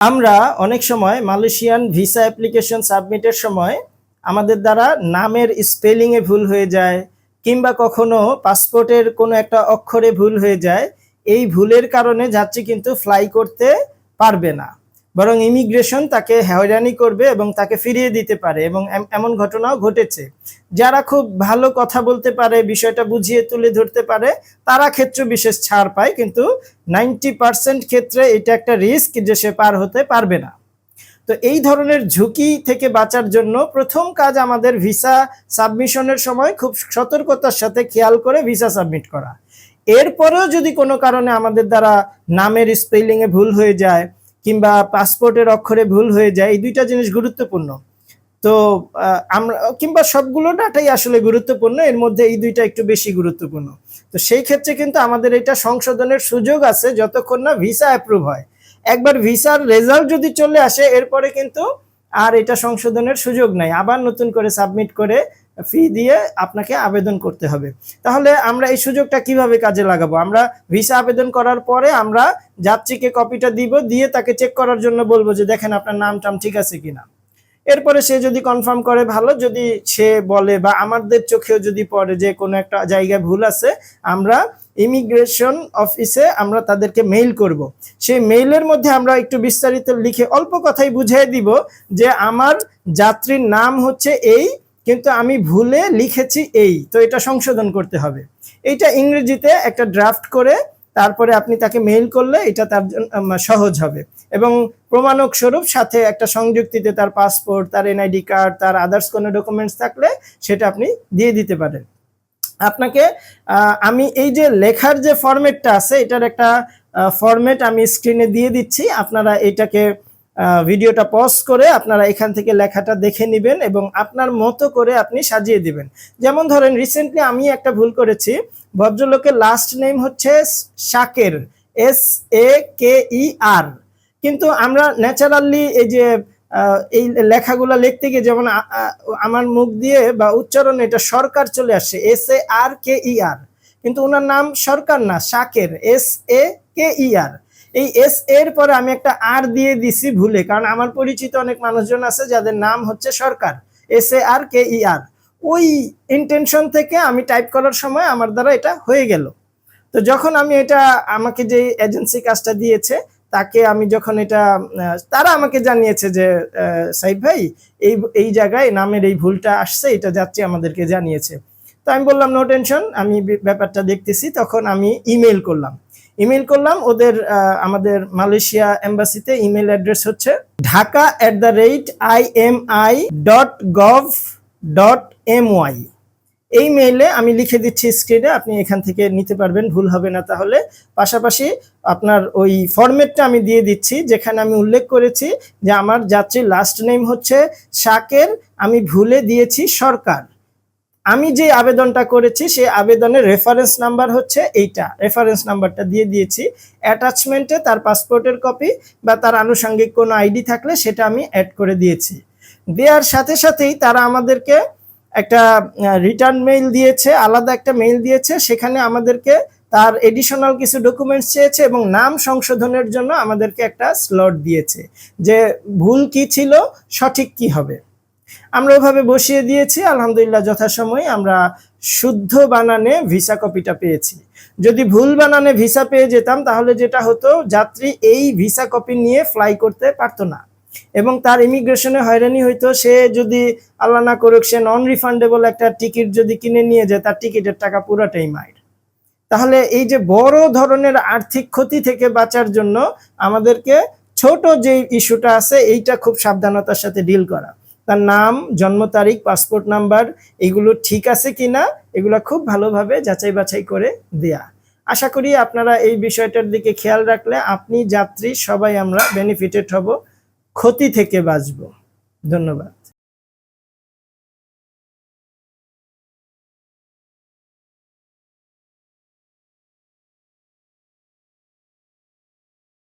আমরা অনেক সময় মালয়েশিয়ান ভিসা অ্যাপ্লিকেশন সাবমিটের সময় আমাদের দ্বারা নামের স্পেলিংয়ে ভুল হয়ে যায়, কিংবা কখনো পাসপোর্টের কোনো একটা অক্ষরে ভুল হয়ে যায়, এই ভুলের কারণে যাত্রী কিন্তু ফ্লাই করতে পারবে না। বরং ইমিগ্রেশন তাকে হয়রানি করবে এবং তাকে ফিরিয়ে দিতে পারে এবং এমন ঘটনাও ঘটেছে। যারা খুব ভালো কথা বলতে পারে, বিষয়টা বুঝিয়ে তুলে ধরতে পারে, তারা ক্ষেত্র বিশেষ ছাড় পায়, কিন্তু নাইনটি পার্সেন্ট ক্ষেত্রে এটা একটা রিস্ক যে সে পার হতে পারবে না। তো এই ধরনের ঝুঁকি থেকে বাঁচার জন্য প্রথম কাজ আমাদের ভিসা সাবমিশনের সময় খুব সতর্কতার সাথে খেয়াল করে ভিসা সাবমিট করা। এরপরেও যদি কোনো কারণে আমাদের দ্বারা নামের স্পেলিংয়ে ভুল হয়ে যায় কিংবা পাসপোর্টের অক্ষরে ভুল হয়ে যায়, এই দুইটা জিনিস গুরুত্বপূর্ণ। তো আমরা, কিংবা সবগুলো ডাটাই আসলে গুরুত্বপূর্ণ, এর মধ্যে এই দুইটা একটু বেশি গুরুত্বপূর্ণ। তো সেই ক্ষেত্রে কিন্তু আমাদের এটা সংশোধনের সুযোগ আছে যতক্ষণ না ভিসা অ্যাপ্রুভ হয়। একবার ভিসার রেজাল্ট যদি চলে আসে, এরপরে কিন্তু আর এটা সংশোধনের সুযোগ নাই। আবার নতুন করে সাবমিট করে ফি দিয়ে আপনাকে আবেদন করতে হবে। তাহলে আমরা এই সুযোগটা কীভাবে কাজে লাগাবো? আমরা ভিসা আবেদন করার পরে আমরা যাত্রীকে কপিটা দিব, দিয়ে তাকে চেক করার জন্য বলব যে, দেখেন আপনার নাম টাম ঠিক আছে কিনা? এরপরে সে যদি কনফার্ম করে ভালো, যদি সে বলে বা আমাদের চোখেও যদি পড়ে যে কোনো একটা জায়গায় ভুল আছে, আমরা ইমিগ্রেশন অফিসে আমরা তাদেরকে মেইল করব। সেই মেইলের মধ্যে আমরা একটু বিস্তারিত লিখে অল্প কথাই বুঝিয়ে দিব যে, আমার যাত্রীর নাম হচ্ছে এই কিন্তু আমি ভুলে লিখেছি এই, তো এটা সংশোধন করতে হবে। এইটা ইংরেজিতে একটা ড্রাফট করে তারপরে আপনি তাকে মেইল করলে এটা তার সহজ হবে। এবং প্রমাণক স্বরূপ সাথে একটা সংযুক্তিতে তার পাসপোর্ট তার এনআইডি কার্ড তার আদার্স কোনো ডকুমেন্টস থাকলে সেটা আপনি দিয়ে দিতে পারেন। আপনাকে আমি এই যে লেখার যে ফরম্যাটটা আছে, এটার একটা ফরম্যাট আমি স্ক্রিনে দিয়ে দিচ্ছি। আপনারা এটাকে ভিডিওটা পজ করে আপনারা এখান থেকে লেখাটা দেখে নেবেন এবং আপনার মতো করে আপনি সাজিয়ে দিবেন। যেমন ধরেন রিসেন্টলি আমি একটা ভুল করেছি। ভদ্রলোকের লাস্ট নেম হচ্ছে শাকের এস এ কে ই আর কিন্তু আমরা ন্যাচারালি এই যে এই লেখাগুলো লিখতে গিয়ে যেমন আমার মুখ দিয়ে বা উচ্চারণ এটা সরকার চলে আসে এস এ আর কে ই আর কিন্তু ওনার নাম সরকার না, শাকের এস এ কে ই আর এই এস এর পরে আমি একটা আর দিয়ে দিছি ভুলে, কারণ আমার পরিচিত অনেক মানুষজন আছে যাদের নাম হচ্ছে সরকার এস এ আর কে ই আর ওই ইন্টেনশন থেকে আমি টাইপ করার সময় আমার দ্বারা এটা হয়ে গেল। তো যখন আমি এটা আমাকে যে এজেন্সি কাজটা দিয়েছে, তাকে আমি যখন এটা, তারা আমাকে জানিয়েছে যে সাইদ ভাই, এই এই জায়গায় নামের এই ভুলটা আসছে, এটা যাত্রী আমাদেরকে জানিয়েছে। তো আমি বললাম নো টেনশন আমি ব্যাপারটা দেখতেছি। তখন আমি ইমেল করলাম। ইমেল করলাম, ওদের আমাদের মালয়েশিয়া এম্বাসিতে ইমেল অ্যাড্রেস হচ্ছে Dhaka at the rate I M I dot gov dot M Y এই মেইলে আমি লিখে দিচ্ছি স্ক্রিনে আপনি এখান থেকে নিতে পারবেন, ভুল হবে না তাহলে। পাশাপাশি আপনার ওই ফরম্যাটটা আমি দিয়ে দিচ্ছি, যেখানে আমি উল্লেখ করেছি যে আমার যাত্রীর লাস্ট নেম হচ্ছে শাকের, আমি ভুলে দিয়েছি সরকার। আমি যে আবেদনটা করেছি, সেই আবেদনের রেফারেন্স নাম্বার হচ্ছে এইটা। রেফারেন্স নাম্বারটা দিয়ে দিয়েছি। অ্যাটাচমেন্টে তার পাসপোর্টের কপি বা তার আনুষঙ্গিক কোনো আইডি থাকলে সেটা আমি অ্যাড করে দিয়েছি। দেওয়ার সাথে সাথেই তারা আমাদেরকে একটা রিটার্ন মেইল দিয়েছে, আলাদা একটা মেইল দিয়েছে। সেখানে আমাদেরকে তার এডিশনাল কিছু ডকুমেন্টস চেয়েছে এবং নাম সংশোধনের জন্য আমাদেরকে একটা স্লট দিয়েছে যে ভুল কি ছিল, সঠিক কি হবে। আমরা ওইভাবে বসিয়ে দিয়েছি, আলহামদুলিল্লাহ যথাসময়ে আমরা শুদ্ধ বানানে ভিসা কপিটা পেয়েছি। যদি ভুল বানানে ভিসা পেয়ে যেতাম, তাহলে যেটা হতো, যাত্রী এই ভিসা কপি নিয়ে ফ্লাই করতে পারতো না। এবং তার ইমিগ্রেশনে হয়রানি হইতো, সে যদি আল্লাহ না করুক, সে নন রিফান্ডেবল একটা টিকিট যদি কিনে নিয়ে যায়, তার টিকিটের টাকা পুরাটাই মায়ের। তাহলে এই যে বড় ধরনের আর্থিক ক্ষতি থেকে বাঁচার জন্য আমাদেরকে ছোট যে ইস্যুটা আছে, এইটা খুব সাবধানতার সাথে ডিল করা। তার নাম, জন্ম তারিখ পাসপোর্ট নাম্বার এগুলো ঠিক আছে কি না এগুলো খুব ভালোভাবে যাচাই বাছাই করে দেয়া। আশা করি আপনারা এই বিষয়টার দিকে খেয়াল রাখলে আপনি যাত্রী, সবাই আমরা বেনিফিটেড হব, ক্ষতি থেকে বাঁচব। ধন্যবাদ।